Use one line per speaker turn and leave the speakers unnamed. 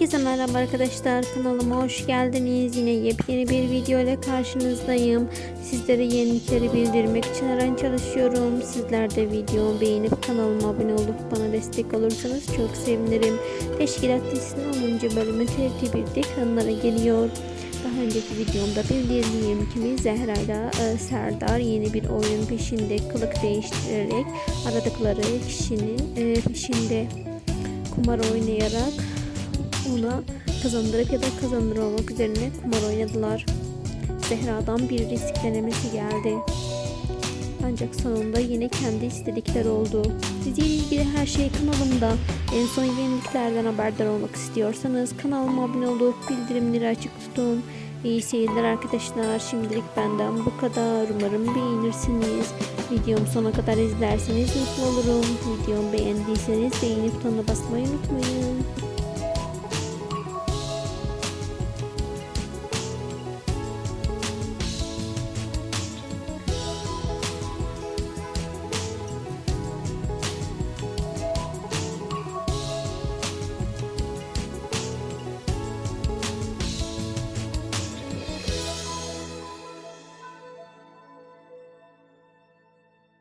Herkese merhaba arkadaşlar kanalıma hoş geldiniz. Yine yepyeni bir video ile karşınızdayım. Sizlere yenilikleri bildirmek için her an çalışıyorum. Sizler de videomu beğenip kanalıma abone olup bana destek olursanız çok sevinirim. Teşkilat dizisinin 10. bölümü TRT 1'de ekranlara geliyor. Daha önceki videomda bildirdiğim gibi Zehra ile e, Serdar yeni bir oyun peşinde kılık değiştirerek aradıkları kişinin e, peşinde kumar oynayarak ona kazandırıp ya da kazandırmamak üzerine kumar oynadılar. Zehra'dan bir risk denemesi geldi. Ancak sonunda yine kendi istedikleri oldu. Diziyle ilgili her şey kanalımda. En son yeniliklerden haberdar olmak istiyorsanız kanalıma abone olup bildirimleri açık tutun. İyi seyirler arkadaşlar. Şimdilik benden bu kadar. Umarım beğenirsiniz. Videomu sona kadar izlerseniz mutlu olurum. Videomu beğendiyseniz beğeni butonuna basmayı unutmayın.